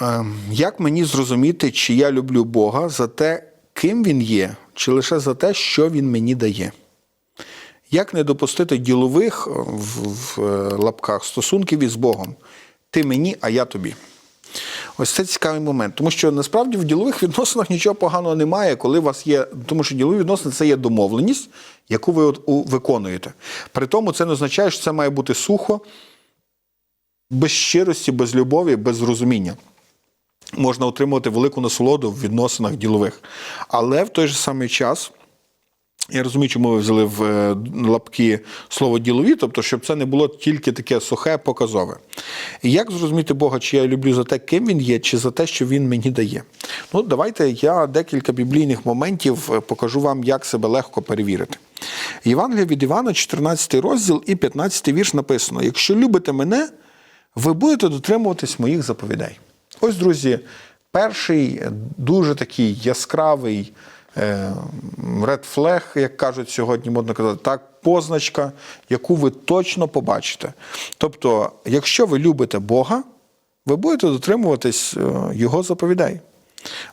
Ем, Як мені зрозуміти, чи я люблю Бога за те, ким Він є, чи лише за те, що Він мені дає? Як не допустити ділових е, в, в е, лапках стосунків із Богом? Ти мені, а я тобі. Ось це цікавий момент, тому що насправді в ділових відносинах нічого поганого немає, коли у вас є, тому що ділові відносини це є домовленість, яку ви виконуєте. При тому це не означає, що це має бути сухо, без щирості, без любові, без розуміння. Можна отримувати велику насолоду в відносинах ділових. Але в той же самий час. Я розумію, чому ви взяли в е, лапки слово ділові, тобто, щоб це не було тільки таке сухе, показове. І як зрозуміти Бога, чи я люблю за те, ким він є, чи за те, що він мені дає? Ну, давайте я декілька біблійних моментів е, покажу вам, як себе легко перевірити. Євангелія від Івана, 14 розділ і 15 вірш написано: Якщо любите мене, ви будете дотримуватись моїх заповідей. Ось, друзі, перший дуже такий яскравий ред флег, як кажуть сьогодні, модно казати, так, позначка, яку ви точно побачите. Тобто, якщо ви любите Бога, ви будете дотримуватись е, Його заповідей.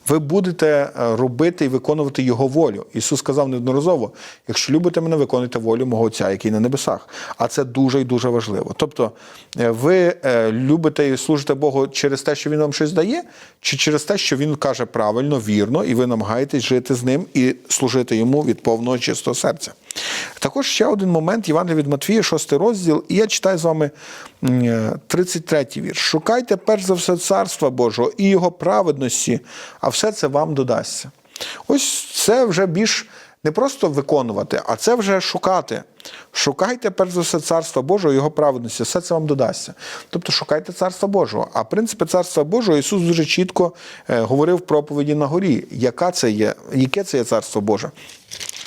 Ви будете е, робити і виконувати Його волю. Ісус сказав неодноразово: якщо любите мене, виконуйте волю мого Отця, який на небесах. А це дуже і дуже важливо. Тобто, е, ви е, любите і служите Богу через те, що Він вам щось дає, чи через те, що Він каже правильно, вірно, і ви намагаєтесь жити з ним і служити йому від повного чистого серця. Також ще один момент Євангелія від Матвія, 6 розділ, і я читаю з вами м, е, 33 вірш. Шукайте перш за все царства Божого і його праведності, а все це вам додасться. Ось це вже більш не просто виконувати, а це вже шукати. Шукайте перш за все царства Божого, його праведності, все це вам додасться. Тобто шукайте царства Божого. А принципи царства Божого Ісус дуже чітко е, говорив в проповіді на горі, яка це є, яке це є царство Боже.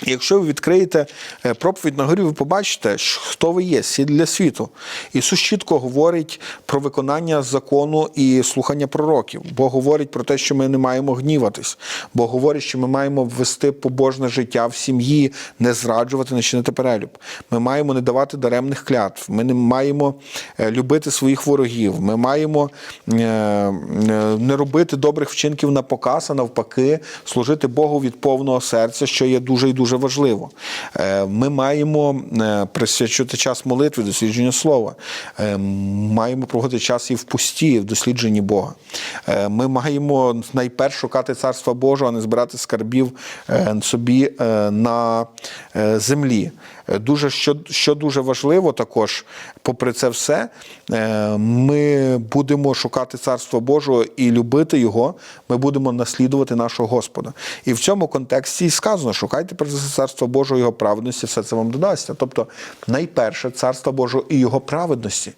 Якщо ви відкриєте е, проповідь на горі, ви побачите, хто ви є, світ для світу. Ісус чітко говорить про виконання закону і слухання пророків, бо говорить про те, що ми не маємо гніватись, бо говорить, що ми маємо ввести побожне життя в сім'ї, не зраджувати, не чинити перелюб. Ми маємо не давати даремних клятв. Ми не маємо е, любити своїх ворогів. Ми маємо е, не робити добрих вчинків на показ, а навпаки, служити Богу від повного серця, що є дуже і дуже важливо. Е, Ми маємо е, присвячувати час молитви, дослідження слова. Е, Маємо проводити час і в пусті, в дослідженні Бога. Ми маємо найперш шукати царства Божого, а не збирати скарбів собі на землі. Дуже що, що дуже важливо, також, попри це все, ми будемо шукати царство Божого і любити його. Ми будемо наслідувати нашого Господа. І в цьому контексті і сказано: шукайте перш за царство Божого, його праведності, все це вам додасться. Тобто, найперше царство Божого і його праведності.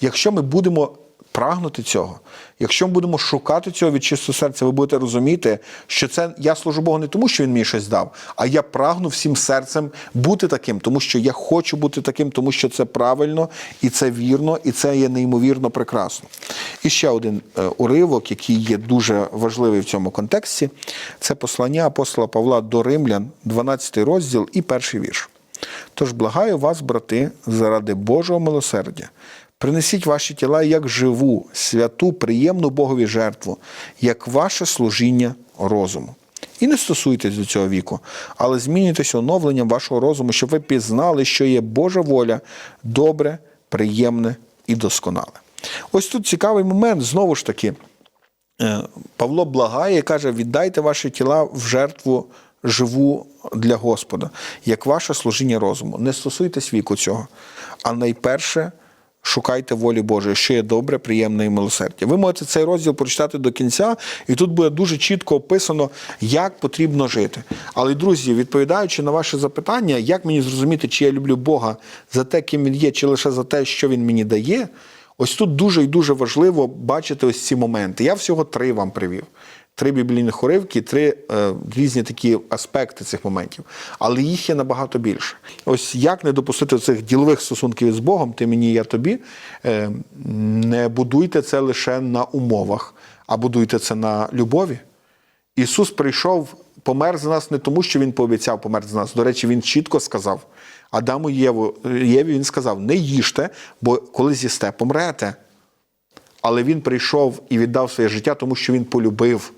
Якщо ми будемо прагнути цього. Якщо ми будемо шукати цього від чистого серця, ви будете розуміти, що це я служу Богу не тому, що він мені щось дав, а я прагну всім серцем бути таким, тому що я хочу бути таким, тому що це правильно і це вірно, і це є неймовірно прекрасно. І ще один е, уривок, який є дуже важливий в цьому контексті, це послання апостола Павла до Римлян, 12 розділ і перший вірш. Тож благаю вас, брати, заради Божого милосердя. Принесіть ваші тіла як живу, святу, приємну Богові жертву, як ваше служіння розуму. І не стосуйтесь до цього віку, але змінюйтесь оновленням вашого розуму, щоб ви пізнали, що є Божа воля, добре, приємне і досконале. Ось тут цікавий момент, знову ж таки, Е, Павло благає і каже: віддайте ваші тіла в жертву живу для Господа, як ваше служіння розуму. Не стосуйтесь віку цього, а найперше. Шукайте волі Божої, що є добре, приємне і милосердя. Ви можете цей розділ прочитати до кінця, і тут буде дуже чітко описано, як потрібно жити. Але, друзі, відповідаючи на ваше запитання, як мені зрозуміти, чи я люблю Бога за те, ким він є, чи лише за те, що він мені дає, ось тут дуже і дуже важливо бачити ось ці моменти. Я всього три вам привів. Три біблійних уривки, три е, різні такі аспекти цих моментів. Але їх є набагато більше. Ось як не допустити цих ділових стосунків з Богом, ти мені, я тобі. Е, не будуйте це лише на умовах, а будуйте це на любові. Ісус прийшов, помер за нас не тому, що Він пообіцяв помер за нас. До речі, Він чітко сказав Адаму Єву, Єві, він сказав: не їжте, бо коли з'їсте, помрете. але він прийшов і віддав своє життя, тому що він полюбив.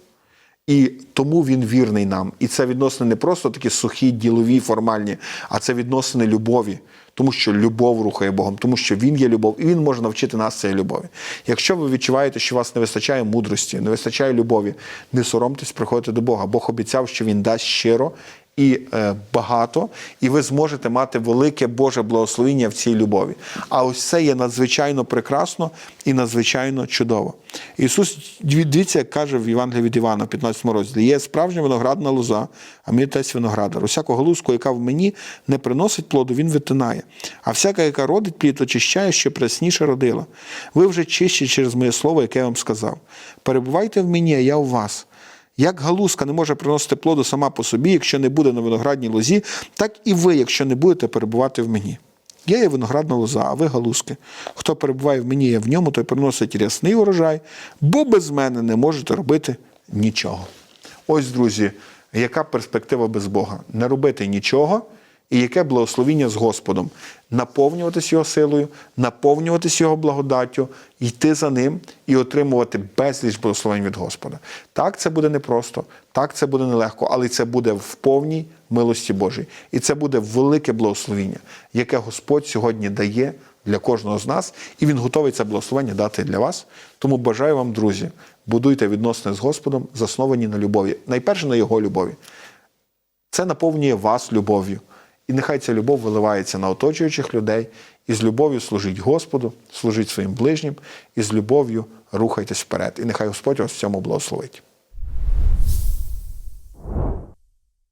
І тому він вірний нам. І це відносини не просто такі сухі, ділові, формальні, а це відносини любові. Тому що любов рухає Богом, тому що Він є любов, і Він може навчити нас цієї любові. Якщо ви відчуваєте, що вас не вистачає мудрості, не вистачає любові, не соромтесь приходити до Бога. Бог обіцяв, що Він дасть щиро і е, багато, і ви зможете мати велике Боже благословення в цій любові. А ось це є надзвичайно прекрасно і надзвичайно чудово. Ісус дивіться, як каже в Євангелії від Івана, в 15 розділі, є справжня виноградна лоза, а мій тесть виноградар. Усяку галузку, яка в мені не приносить плоду, він витинає. А всяка, яка родить плід, очищає, що пресніше родила. Ви вже чищі через моє слово, яке я вам сказав. Перебувайте в мені, а я у вас. Як галузка не може приносити плоду сама по собі, якщо не буде на виноградній лозі, так і ви, якщо не будете перебувати в мені. Я є виноградна лоза, а ви галузки. Хто перебуває в мені, я в ньому, той приносить рясний урожай, бо без мене не можете робити нічого. Ось, друзі, яка перспектива без Бога? Не робити нічого, і яке благословіння з Господом? Наповнюватись Його силою, наповнюватись Його благодаттю, йти за ним і отримувати безліч благословень від Господа. Так, це буде непросто, так, це буде нелегко, але це буде в повній милості Божій. І це буде велике благословіння, яке Господь сьогодні дає для кожного з нас, і Він готовий це благословення дати для вас. Тому бажаю вам, друзі, будуйте відносини з Господом, засновані на любові. Найперше на Його любові. Це наповнює вас любов'ю. І нехай ця любов виливається на оточуючих людей, і з любов'ю служіть Господу, служіть своїм ближнім, і з любов'ю рухайтесь вперед. І нехай Господь вас в цьому благословить.